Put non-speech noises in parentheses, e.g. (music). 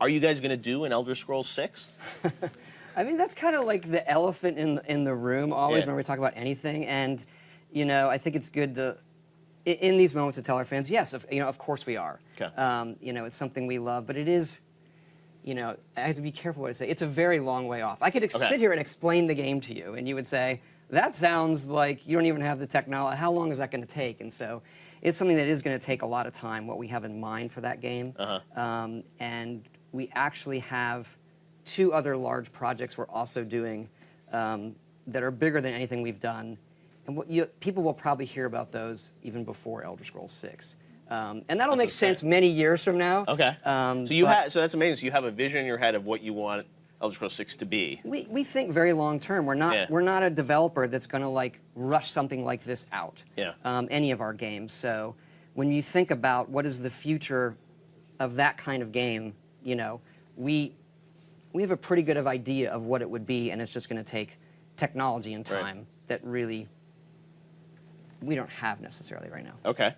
are you guys going to do an Elder Scrolls Six? (laughs) I mean, that's kind of like the elephant in in the room always Yeah. when we talk about anything. And you know, I think it's good to i- in these moments to tell our fans, yes, of, you know, of course we are. Um, you know, it's something we love, but it is. You know, I have to be careful what I say. It's a very long way off. I could ex- Okay. sit here and explain the game to you, and you would say, "That sounds like you don't even have the technology. How long is that going to take?" And so, it's something that is going to take a lot of time. What we have in mind for that game, Uh-huh. um, and we actually have two other large projects we're also doing um, that are bigger than anything we've done. And what you, people will probably hear about those even before Elder Scrolls 6. Um, and that'll make what's great. sense many years from now. Okay. Um, so you have so that's amazing. So you have a vision in your head of what you want Elder Scrolls Six to be. We, we think very long term. We're not Yeah. we're not a developer that's going to like rush something like this out. Yeah. Um, any of our games. So when you think about what is the future of that kind of game, you know, we we have a pretty good of idea of what it would be, and it's just going to take technology and Right. time that really we don't have necessarily right now. Okay.